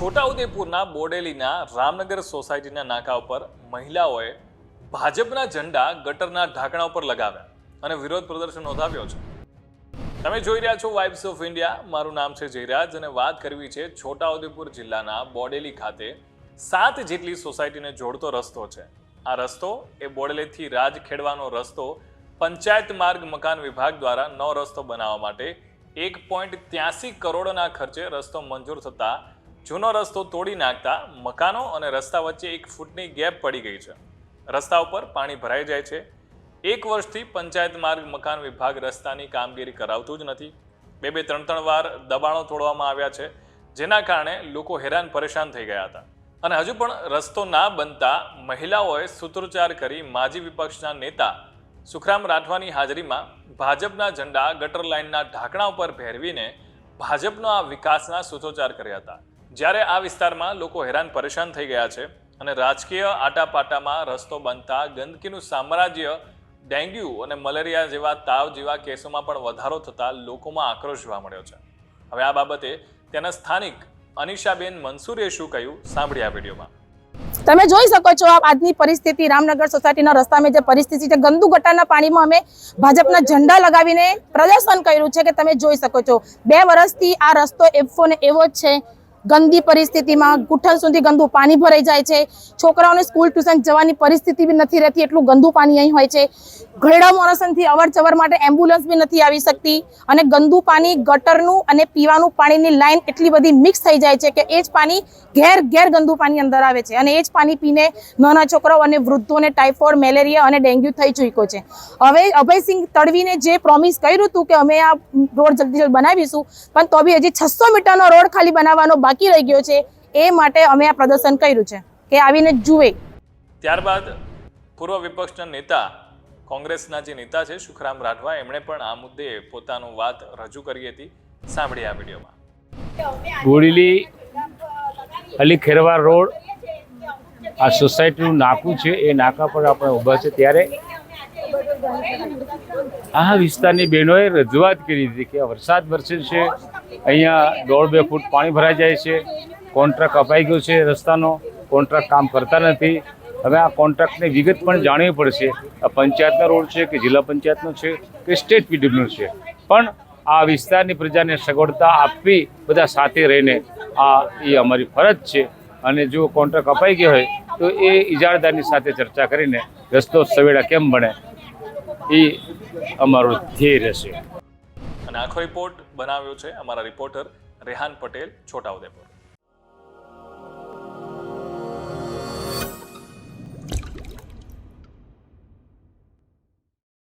છોટાઉદેપુરના બોડેલીના રામનગર સોસાયટીના નાકા ઉપર મહિલાઓએ ભાજપના ઝંડા ગટરના ઢાંકણા ઉપર લગાવ્યા અને વિરોધ પ્રદર્શન નોંધાવ્યો છે. તમે જોઈ રહ્યા છો વાઇબ્સ ઓફ ઇન્ડિયા મારું નામ છે જયરાજ અને વાત કરવી છે છોટાઉદેપુર જિલ્લાના બોડેલી ખાતે સાત જેટલી સોસાયટીને જોડતો રસ્તો છે. આ રસ્તો એ બોડેલીથી રાજખેડવાનો રસ્તો પંચાયત માર્ગ મકાન વિભાગ દ્વારા નવો રસ્તો બનાવવા માટે એક પોઈન્ટ ત્યાસી કરોડના ખર્ચે રસ્તો મંજૂર થતા જૂનો રસ્તો તોડી નાખતા મકાનો અને રસ્તા વચ્ચે એક ફૂટની ગેપ પડી ગઈ છે. રસ્તા ઉપર પાણી ભરાઈ જાય છે. એક વર્ષથી પંચાયત માર્ગ, મકાન વિભાગ રસ્તાની કામગીરી કરાવતું જ નથી. બે બે ત્રણ ત્રણ વાર દબાણો તોડવામાં આવ્યા છે, જેના કારણે લોકો હેરાન પરેશાન થઈ ગયા હતા. અને હજુ પણ રસ્તો ના બનતા મહિલાઓએ સૂત્રોચ્ચાર કરી માજી વિપક્ષના નેતા સુખરામ રાઠવાની હાજરીમાં ભાજપના ઝંડા ગટર લાઇનના ઢાંકણા ઉપર ભેરવીને ભાજપનો આ વિકાસના સૂત્રોચ્ચાર કર્યા હતા. જ્યારે આ વિસ્તારમાં લોકો હેરાન પરેશાન થઈ ગયા છે અને રાજકીય આટાપાટામાં રસ્તો બનતા ગંદકીનું સામ્રાજ્ય, ડેન્ગ્યુ અને મલેરિયા જેવા તાવ જેવા કેસોમાં પણ વધારો થતાં લોકોમાં આક્રોશ જોવા મળ્યો છે. હવે આ બાબતે તેના સ્થાનિક અનિશાબેન મંસૂરે શું કહ્યું સાંભળી આ વિડીયોમાં. તમે જોઈ શકો છો આજની પરિસ્થિતિ રામનગર સોસાયટીના રસ્તામાં જે પરિસ્થિતિ છે, ગંદુ ગટારના પાણીમાં અમે ભાજપના ઝંડા લગાવીને પ્રદર્શન કર્યું છે કે તમે જોઈ શકો છો. બે વર્ષથી આ રસ્તો એફો ને એવો જ છે. ગંદી પરિસ્થિતિમાં ગુઠણ સુધી ગંદુ પાણી ભરાઈ જાય છે. છોકરાઓને સ્કૂલ ટ્યુશન જવાની પરિસ્થિતિ બી નથી રહેતી, એટલું ગંદુ પાણી અહીં હોય છે. ઘરડા મોરસનથી અવર જવર માટે એમ્બ્યુલન્સ બી નથી આવી શકતી અને ગંદુ પાણી ગટરનું અને પીવાનું પાણીની લાઈન એટલી બધી મિક્સ થઈ જાય છે કે એ જ પાણી ઘેર ઘેર ગંદુ પાણી અંદર આવે છે અને એ જ પાણી પીને નાના છોકરાઓ અને વૃદ્ધોને ટાઇફોઇડ મેલેરિયા અને ડેન્ગ્યુ થઈ ચૂક્યો છે. હવે અભયસિંહ તડવીને જે પ્રોમિસ કર્યું હતું કે અમે આ રોડ જલ્દી જલ્દી બનાવીશું, પણ તો બી હજી છસો મીટરનો રોડ ખાલી બનાવવાનો બાકી રહી ગયો છે એ માટે અમે આ પ્રદર્શન કર્યું છે કે આવીને જુએ. ત્યારબાદ પૂર્વ વિપક્ષના નેતા કોંગ્રેસના જે નેતા છે સુખરામ રાઠવા એમણે પણ આ મુદ્દે પોતાનું વાત રજૂ કરી હતી. સાંભળી આ વિડીયોમાં. બોરીલી અલી ખેરવા રોડ આ સોસાયટીનું નાકું છે એ નાકા પર આપણે ઊભા છે. ત્યારે આ વિસ્તારની બહેનોએ રજૂઆત કરી હતી કે વરસાદ વરસે છે, અહીંયા દોઢ બે ફૂટ પાણી ભરાઈ જાય છે, કોન્ટ્રાક્ટ અપાઈ ગયો છે રસ્તાનો, કોન્ટ્રાક્ટ કામ કરતા નથી. હવે આ કોન્ટ્રાક્ટની વિગત પણ જાણવી પડશે. આ પંચાયતનો રોડ છે કે જિલ્લા પંચાયતનો છે કે સ્ટેટ પીડબ્લ્યુનો છે. પણ આ વિસ્તારની પ્રજાને સગવડતા આપવી બધા સાથે રહીને આ એ અમારી ફરજ છે. અને જો કોન્ટ્રાક્ટ અપાઈ ગયો હોય તો એ ઇજારદારની સાથે ચર્ચા કરીને રસ્તો સવેડા કેમ બને? એ અમારો ધ્યેય રહેશે. અને આખો રિપોર્ટ બનાવ્યો છે અમારા રિપોર્ટર રેહાન પટેલ છોટાઉદેપુર.